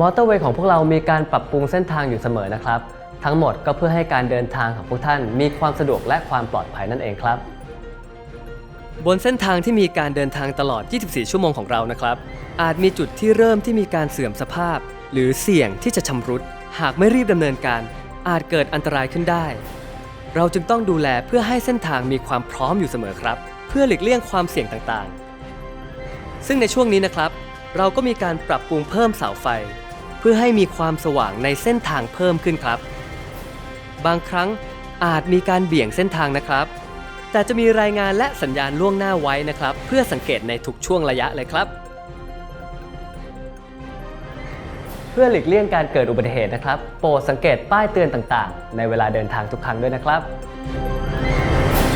มอเตอร์เวย์ของพวกเรามีการปรับปรุงเส้นทางอยู่เสมอนะครับ ทั้งหมดก็เพื่อให้การเดินทางของพวกท่านมีความสะดวกและความปลอดภัยนั่นเองครับ บนเส้นทางที่มีการเดินทางตลอด 24 ชั่วโมงของเรานะครับ อาจมีจุดที่เริ่มที่มีการเสื่อมสภาพ หรือเสี่ยงที่จะชำรุด หากไม่รีบดำเนินการ อาจเกิดอันตรายขึ้นได้ เราจึงต้องดูแลเพื่อให้เส้นทางมีความพร้อมอยู่เสมอครับ เพื่อหลีกเลี่ยงความเสี่ยงต่างๆ ซึ่งในช่วงนี้นะครับ เราก็มีการปรับปรุงเพิ่มเสาไฟ พื่อให้มีความสว่างในเส้นทางเพิ่มขึ้นครับ บางครั้งอาจมีการเบี่ยงเส้นทางนะครับ แต่จะมีรายงานและสัญญาณล่วงหน้าไว้นะครับ เพื่อสังเกตในทุกช่วงระยะเลยครับ เพื่อหลีกเลี่ยงการเกิดอุบัติเหตุนะครับ โปรดสังเกตป้ายเตือนต่างๆ ในเวลาเดินทางทุกครั้งด้วยนะครับ